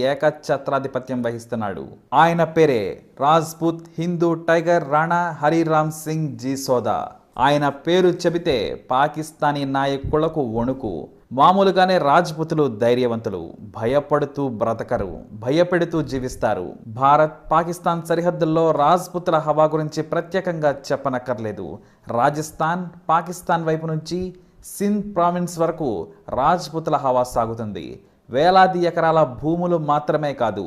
ఏకఛత్రాధిపత్యం వహిస్తున్నాడు. ఆయన పేరే రాజ్పుత్ హిందూ టైగర్ రాణా హరిరామ్ సింగ్ జీ సోదా ఆయన పేరు చెబితే పాకిస్తానీ నాయకులకు వణుకు. మామూలుగానే రాజ్పుతులు ధైర్యవంతులు. భయపడుతూ బ్రతకరు. భయపెడుతూ జీవిస్తారు. భారత్ పాకిస్తాన్ సరిహద్దుల్లో రాజ్పుతుల హవా గురించి ప్రత్యేకంగా చెప్పనక్కర్లేదు. రాజస్థాన్ పాకిస్తాన్ వైపు నుంచి సింధ్ ప్రావిన్స్ వరకు రాజ్పుతుల హవా సాగుతుంది. వేలాది ఎకరాల భూములు మాత్రమే కాదు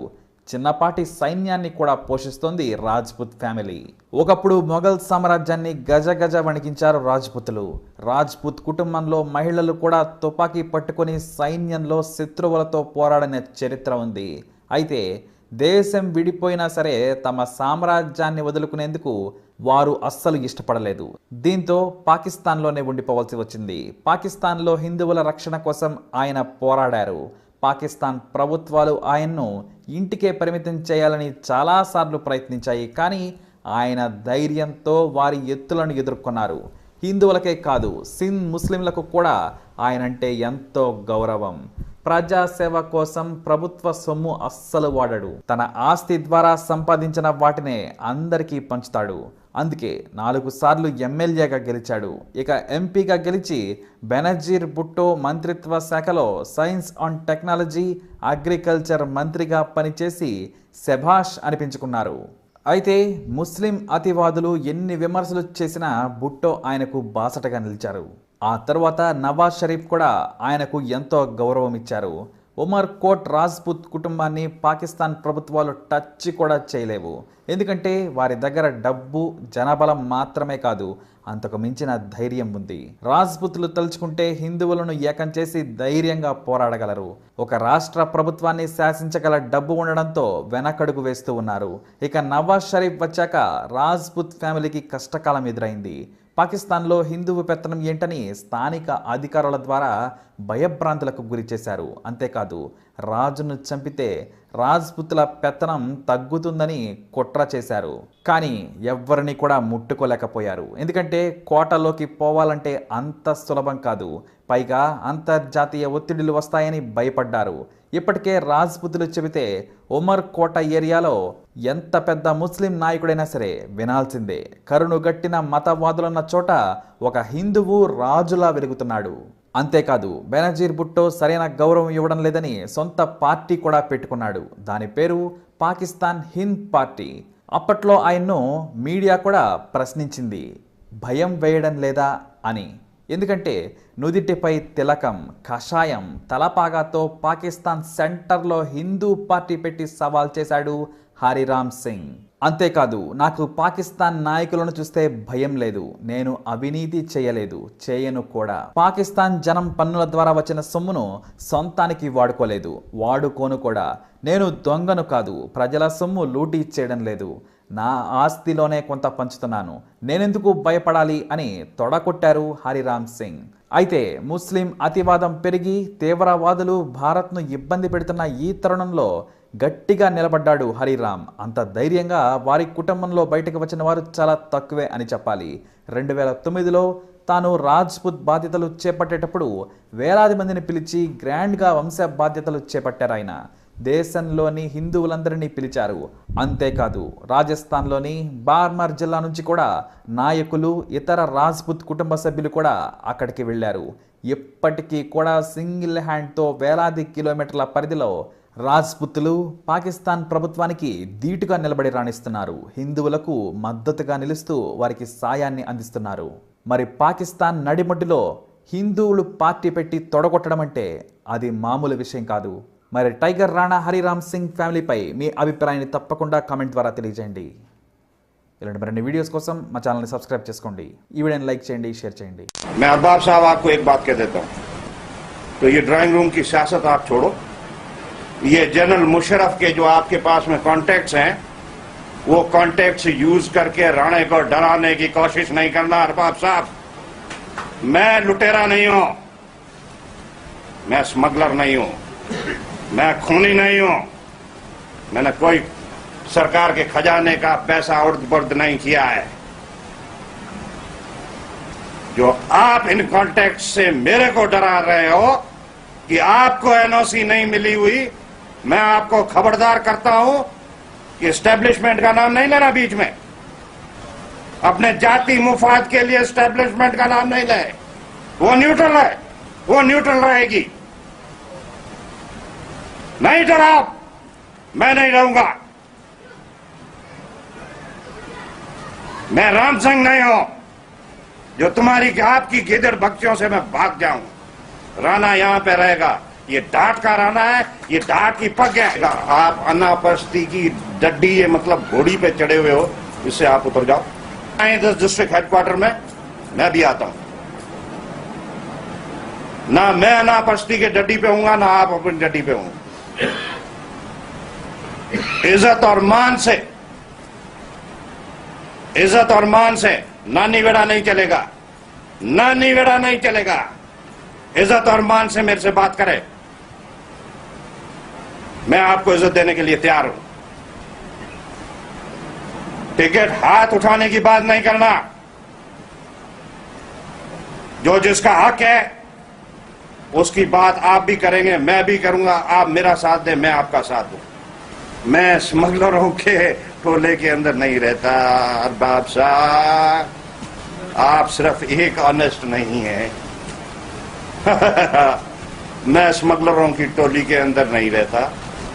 చిన్నపాటి సైన్యాన్ని కూడా పోషిస్తోంది రాజ్పుత్ ఫ్యామిలీ. ఒకప్పుడు మొఘల్ సామ్రాజ్యాన్ని గజ గజ వణికించారు రాజ్పుతులు. రాజ్పుత్ కుటుంబంలో మహిళలు కూడా తుపాకీ పట్టుకొని సైన్యంలో శత్రువులతో పోరాడిన చరిత్ర ఉంది. అయితే దేశం విడిపోయినా సరే తమ సామ్రాజ్యాన్ని వదులుకునేందుకు వారు అస్సలు ఇష్టపడలేదు. దీంతో పాకిస్తాన్లోనే ఉండిపోవాల్సి వచ్చింది. పాకిస్తాన్లో హిందువుల రక్షణ కోసం ఆయన పోరాడారు. పాకిస్తాన్ ప్రభుత్వాలు ఆయన్ను ఇంటికే పరిమితం చేయాలని చాలాసార్లు ప్రయత్నించాయి కానీ ఆయన ధైర్యంతో వారి ఎత్తులను ఎదుర్కొన్నారు. హిందువులకే కాదు సింధ్ ముస్లింలకు కూడా ఆయనంటే ఎంతో గౌరవం. ప్రజాసేవ కోసం ప్రభుత్వ సొమ్ము అస్సలు వాడడు. తన ఆస్తి ద్వారా సంపాదించిన వాటినే అందరికీ పంచుతాడు. అందుకే నాలుగు సార్లు ఎమ్మెల్యేగా గెలిచాడు. ఇక ఎంపీగా గెలిచి బెనజీర్ బుట్టో మంత్రిత్వ శాఖలో సైన్స్ అండ్ టెక్నాలజీ అగ్రికల్చర్ మంత్రిగా పనిచేసి శభాష్ అనిపించుకున్నారు. అయితే ముస్లిం అతివాదులు ఎన్ని విమర్శలు చేసినా బుట్టో ఆయనకు బాసటగా నిలిచారు. ఆ తర్వాత నవాజ్ షరీఫ్ కూడా ఆయనకు ఎంతో గౌరవం ఇచ్చారు. ఉమర్ కోట్ రాజ్పుత్ కుటుంబాన్ని పాకిస్తాన్ ప్రభుత్వాలు టచ్ కూడా చేయలేవు. ఎందుకంటే వారి దగ్గర డబ్బు జనబలం మాత్రమే కాదు అంతకు మించిన ధైర్యం ఉంది. రాజ్పుతులు తలుచుకుంటే హిందువులను ఏకం చేసి ధైర్యంగా పోరాడగలరు. ఒక రాష్ట్ర ప్రభుత్వాన్ని శాసించగల డబ్బు ఉండడంతో వెనకడుగు వేస్తూ ఉన్నారు. ఇక నవాజ్ షరీఫ్ వచ్చాక రాజ్పుత్ ఫ్యామిలీకి కష్టకాలం ఎదురైంది. పాకిస్తాన్లో హిందువు పెత్తనం ఏంటని స్థానిక అధికారుల ద్వారా భయభ్రాంతులకు గురి చేశారు. అంతేకాదు రాజును చంపితే రాజ్పుతుల పెత్తనం తగ్గుతుందని కుట్ర చేశారు. కానీ ఎవ్వరిని కూడా ముట్టుకోలేకపోయారు. ఎందుకంటే కోటలోకి పోవాలంటే అంత సులభం కాదు. పైగా అంతర్జాతీయ ఒత్తిడులు వస్తాయని భయపడ్డారు. ఇప్పటికే రాజ్పుతులు చెబితే ఉమర్ కోట ఏరియాలో ఎంత పెద్ద ముస్లిం నాయకుడైనా సరే వినాల్సిందే. కరుణుగట్టిన మతవాదులున్న చోట ఒక హిందువు రాజులా వెలుగుతున్నాడు. అంతేకాదు బెనజీర్ భుట్టో సరైన గౌరవం ఇవ్వడం లేదని సొంత పార్టీ కూడా పెట్టుకున్నాడు. దాని పేరు పాకిస్తాన్ హింద్ పార్టీ. అప్పట్లో ఆయన్ను మీడియా కూడా ప్రశ్నించింది. భయం వేయడం లేదా అని. ఎందుకంటే నుదిటిపై తిలకం కషాయం తలపాగాతో పాకిస్తాన్ సెంటర్లో హిందూ పార్టీ పెట్టి సవాల్ చేశాడు హరిరామ్ సింగ్. అంతేకాదు నాకు పాకిస్తాన్ నాయకులను చూస్తే భయం లేదు. నేను అవినీతి చేయలేదు చేయను కూడా. పాకిస్తాన్ జనం పన్నుల ద్వారా వచ్చిన సొమ్మును సొంతానికి వాడుకోలేదు వాడుకోను కూడా. నేను దొంగను కాదు ప్రజల సొమ్ము లూటీ చేయడం లేదు. నా ఆస్తిలోనే కొంత పంచుతున్నాను. నేనెందుకు భయపడాలి అని తొడకొట్టారు హరిరామ్ సింగ్. అయితే ముస్లిం అతివాదం పెరిగి తీవ్రవాదులు భారత్ను ఇబ్బంది పెడుతున్న ఈ తరుణంలో గట్టిగా నిలబడ్డాడు హరిరామ్. అంత ధైర్యంగా వారి కుటుంబంలో బయటకు వచ్చిన వారు చాలా తక్కువే అని చెప్పాలి. రెండు వేల తొమ్మిదిలో తాను రాజ్పుత్ బాధ్యతలు చేపట్టేటప్పుడు వేలాది మందిని పిలిచి గ్రాండ్గా వంశ బాధ్యతలు చేపట్టారు ఆయన. దేశంలోని హిందువులందరినీ పిలిచారు. అంతేకాదు రాజస్థాన్లోని బార్మర్ జిల్లా నుంచి కూడా నాయకులు ఇతర రాజ్పుత్ కుటుంబ సభ్యులు కూడా అక్కడికి వెళ్ళారు. ఇప్పటికీ కూడా సింగిల్ హ్యాండ్తో వేలాది కిలోమీటర్ల పరిధిలో రాజ్పుత్తులు పాకిస్తాన్ ప్రభుత్వానికి ధీటుగా నిలబడి రాణిస్తున్నారు. హిందువులకు మద్దతుగా నిలుస్తూ వారికి సాయాన్ని అందిస్తున్నారు. మరి పాకిస్తాన్ నడిమడ్డులో హిందువులు పార్టీ పెట్టి తొడగొట్టడం అంటే అది మామూలు విషయం కాదు. మరి టైగర్ రాణా హరిరామ్ సింగ్ ఫ్యామిలీపై మీ అభిప్రాయాన్ని తప్పకుండా కామెంట్ ద్వారా తెలియజేయండి ఇలాంటి మరిన్ని వీడియోస్ కోసం మా ఛానల్ని సబ్స్క్రైబ్ చేసుకోండి ఈ వీడియోని లైక్ చేయండి షేర్ చేయండి मैं अरबाब साहब आपको एक बात कह देता हूं तो ये ड्राइंग रूम की सियासत आप छोड़ो ये जनरल मुशरफ के जो आपके पास में कॉन्टेक्ट्स हैं वो कॉन्टेक्ट्स यूज करके राणे को डराने की कोशिश नहीं करना अरबाब साहब मैं लुटेरा नहीं हूं मैं स्मगलर नहीं हूं میں خونی نہیں ہوں۔ میں نے کوئی سرکار کے خزانے کا پیسہ ارد برد نہیں کیا ہے۔ جو آپ ان کانٹیکٹ سے میرے کو ڈرا رہے ہو کہ آپ کو این او سی نہیں ملی ہوئی، میں آپ کو خبردار کرتا ہوں کہ اسٹیبلشمنٹ کا نام نہیں لینا بیچ میں۔ اپنے جاتی مفاد کے لیے اسٹیبلشمنٹ کا نام نہیں لے۔ وہ نیوٹرل ہے، وہ نیوٹرل رہے گی۔ نہیں جناب، میں نہیں رہوں گا۔ میں رام سنگھ نہیں ہوں، جو تمہاری آپ کی گدر بکچوں سے میں بھاگ جاؤں۔ رانا یہاں پہ رہے گا۔ یہ ڈاٹ کا رانا ہے، یہ ڈاٹ کی پگ ہے۔ آپ انا پرستی کی ڈڈی یہ مطلب گھوڑی پہ چڑھے ہوئے ہو، اس سے آپ اتر جاؤ۔ دس ڈسٹرکٹ ہیڈ کوارٹر میں میں بھی آتا ہوں۔ نہ میں انا پرستی کے ڈڈی پہ ہوں گا، نہ آپ اپنی ڈڈی پہ ہوں۔ گا عزت اور مان سے، عزت اور مان سے نانی ویڑا نہیں چلے گا، نانی ویڑا نہیں چلے گا۔ عزت اور مان سے میرے سے بات کرے۔ میں آپ کو عزت دینے کے لیے تیار ہوں۔ ٹکٹ ہاتھ اٹھانے کی بات نہیں کرنا۔ جو جس کا حق ہے، اس کی بات آپ بھی کریں گے، میں بھی کروں گا، آپ میرا ساتھ دیں، میں آپ کا ساتھ دوں میں اسمگلروں کے ٹولے کے اندر نہیں رہتا، ارباب صاحب۔ آپ صرف ایک آنےسٹ نہیں ہیں۔ میں اسمگلروں کی ٹولی کے اندر نہیں رہتا۔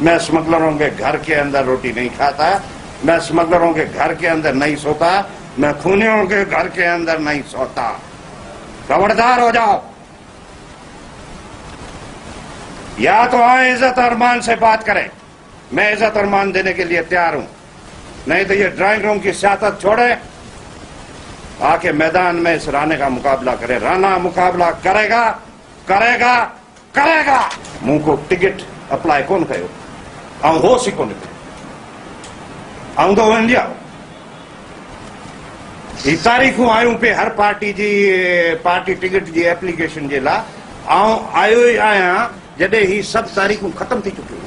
میں اسمگلروں کے گھر کے اندر روٹی نہیں کھاتا۔ میں اسمگلروں کے گھر کے اندر نہیں سوتا۔ میں خونیوں کے گھر کے اندر نہیں سوتا۔ خبردار ہو جاؤ۔ یا تو ہاں عزت ارمان سے بات کریں۔ मान से बात करें मैं इज्जत और मान देने के लिए तैयार हूं नहीं तो ये ड्राइंग रूम की सियासत छोड़े आके मैदान में इस राणे का मुकाबला करे राणा मुकाबला करेगा करेगा करेगा मुंह को टिकट अप्लाई कौन कयो ऐं हो सी कोन ऐं तो इंडिया ही तारीख़ूं आयूं पे हर पार्टी जी पार्टी टिकट जी एप्लीकेशन जे लाइ ऐं आयो ई आहियां जॾहिं ही सभु तारीख़ूं ख़तम थी चुकियूं